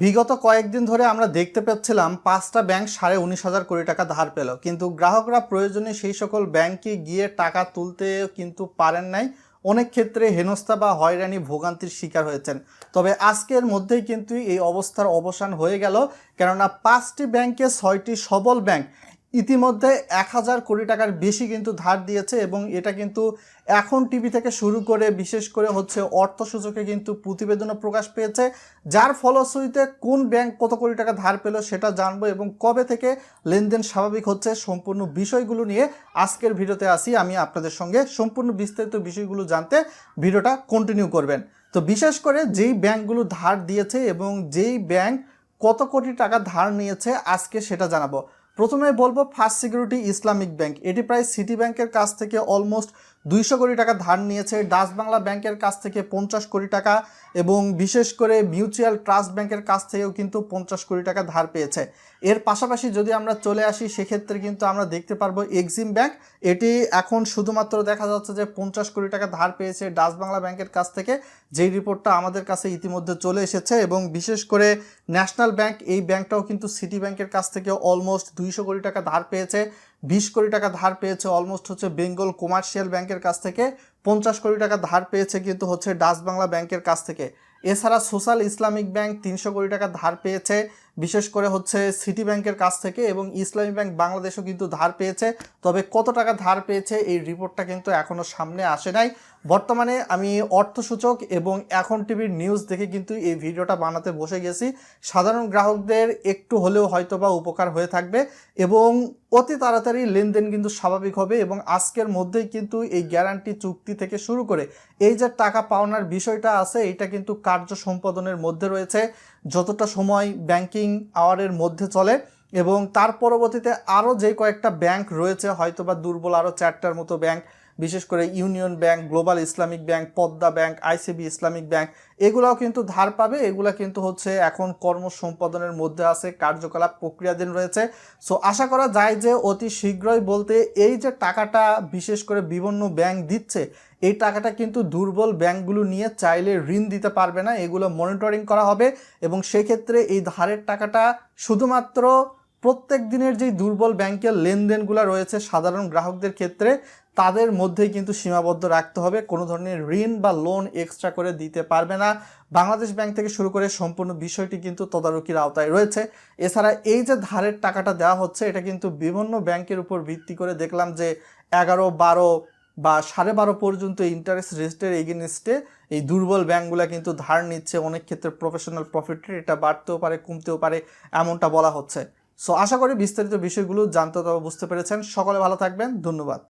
বিগত কয়েকদিন ধরে আমরা দেখতে পাচ্ছিলাম পাঁচটা ব্যাংক সাড়ে উনিশ হাজার কোটি টাকা ধার পেল। কিন্তু গ্রাহকরা প্রয়োজনে সেই সকল ব্যাংকে গিয়ে টাকা তুলতে কিন্তু পারেন নাই। অনেক ক্ষেত্রে হেনস্থা বা হয়রানি ভোগান্তির শিকার হয়েছেন। তবে আজকের মধ্যেই কিন্তু এই অবস্থার অবসান হয়ে গেল। কেননা পাঁচটি ব্যাংকে ছয়টি সবল ব্যাংক। ইতিমধ্যে এক হাজার কোটি টাকার বেশি কিন্তু ধার দিয়েছে এবং এটা কিন্তু এখন টিভি থেকে শুরু করে, বিশেষ করে হচ্ছে অর্থ সূচকে কিন্তু প্রতিবেদনও প্রকাশ পেয়েছে। যার ফলশ্রুতিতে কোন ব্যাংক কত কোটি টাকা ধার পেল সেটা জানব এবং কবে থেকে লেনদেন স্বাভাবিক হচ্ছে সম্পূর্ণ বিষয়গুলো নিয়ে আজকের ভিডিওতে আসি। আমি আপনাদের সঙ্গে সম্পূর্ণ বিস্তারিত বিষয়গুলো জানতে ভিডিওটা কন্টিনিউ করবেন। তো বিশেষ করে যেই ব্যাংকগুলো ধার দিয়েছে এবং যেই ব্যাংক কত কোটি টাকা ধার নিয়েছে আজকে সেটা জানাব। প্রথমে বলব ফার্স্ট সিকিউরিটি ইসলামিক ব্যাংক। এটি প্রায় সিটি ব্যাংকের কাছ থেকে অলমোস্ট দুইশো কোটি টাকা ধার নিয়েছে ডাচ বাংলা ব্যাংকের কাছ থেকে পঞ্চাশ কোটি টাকা এবং বিশেষ করে মিউচুয়াল ট্রাস্ট ব্যাংকের কাছ থেকেও কিন্তু পঞ্চাশ কোটি টাকা ধার পেয়েছে। এর পাশাপাশি যদি আমরা চলে আসি, সেক্ষেত্রে কিন্তু আমরা দেখতে পারব এক্সিম ব্যাংক, এটি এখন শুধুমাত্র দেখা যাচ্ছে যে পঞ্চাশ কোটি টাকা ধার পেয়েছে ডাচ বাংলা ব্যাংকের কাছ থেকে, যেই রিপোর্টটা আমাদের কাছে ইতিমধ্যে চলে এসেছে এবং বিশেষ করে ন্যাশনাল ব্যাংক, এই ব্যাংকটাও কিন্তু সিটি ব্যাংকের কাছ থেকে অলমোস্ট দুইশো কোটি টাকা ধার পেয়েছে। বিশ কোটি টাকা ধার পেয়েছে অলমোস্ট হচ্ছে বেঙ্গল কমার্শিয়াল ব্যাংকের কাছ থেকে। পঞ্চাশ কোটি টাকা ধার পেয়েছে কিন্তু হচ্ছে ডাচ বাংলা ব্যাংকের কাছ থেকে। এছাড়া সোশ্যাল ইসলামিক ব্যাংক তিনশো কোটি টাকা ধার পেয়েছে বিশেষ করে হচ্ছে সিটি ব্যাংকের কাছ থেকে এবং ইসলামী ব্যাংক বাংলাদেশও কিন্তু ধার পেয়েছে। তবে কত টাকা ধার পেয়েছে এই রিপোর্টটা কিন্তু এখনও সামনে আসে নাই। বর্তমানে আমি অর্থসূচক এবং এখন টিভির নিউজ দেখে কিন্তু এই ভিডিওটা বানাতে বসে গেছি। সাধারণ গ্রাহকদের একটু হলেও হয়তো বা উপকার হয়ে থাকবে এবং অতি তাড়াতাড়ি লেনদেন কিন্তু স্বাভাবিক হবে এবং আজকের মধ্যেই কিন্তু এই গ্যারান্টি চুক্তি থেকে শুরু করে এই যে টাকা পাওনার বিষয়টা আছে এটা কিন্তু কার্য সম্পাদনের মধ্যে রয়েছে। যতটা সময় ব্যাংকিং আওয়ারের মধ্যে চলে এবং তার পরবর্তীতে আরও যে কয়েকটা ব্যাংক রয়েছে, হয়তোবা দুর্বল আরও চারটার মতো ব্যাংক বিশেষ করে union bank, global Islamic bank, Padma bank, ICB Islamic bank, এগুলাও কিন্তু ধার পাবে। এগুলা কিন্তু হচ্ছে এখন কর্ম সম্পাদনের মধ্যে আছে, কার্যকলাপ প্রক্রিয়াধীন রয়েছে। সো আশা করা যায় যে অতি শীঘ্রই বলতে এই যে টাকাটা বিশেষ করে বিভিন্ন ব্যাংক দিচ্ছে, এই টাকাটা কিন্তু দুর্বল ব্যাংকগুলো নিয়ে চাইলে ঋণ দিতে পারবে না। এগুলো মনিটরিং করা হবে এবং সেক্ষেত্রে এই ধারের টাকাটা শুধুমাত্র প্রত্যেক দিনের যেই দুর্বল ব্যাংকের লেনদেনগুলো রয়েছে সাধারণ গ্রাহকদের ক্ষেত্রে তাদের মধ্যেই কিন্তু সীমাবদ্ধ রাখতে হবে। কোনো ধরনের ঋণ বা লোন এক্সট্রা করে দিতে পারবে না। বাংলাদেশ ব্যাংক থেকে শুরু করে সম্পূর্ণ বিষয়টি কিন্তু তদারকির আওতায় রয়েছে। এছাড়া এই যে ধারের টাকাটা দেওয়া হচ্ছে, এটা কিন্তু বিভিন্ন ব্যাংকের উপর ভিত্তি করে দেখলাম যে এগারো, বারো বা সাড়ে বারো পর্যন্ত ইন্টারেস্ট রেস্টের এগেনস্টে এই দুর্বল ব্যাংকগুলো কিন্তু ধার নিচ্ছে। অনেক ক্ষেত্রে প্রফেশনাল প্রফিট এটা বাড়তেও পারে, কমতেও পারে এমনটা বলা হচ্ছে। সো আশা করি বিস্তারিত বিষয়গুলো জানতে তবে বুঝতে পেরেছেন। সকলে ভালো থাকবেন। ধন্যবাদ।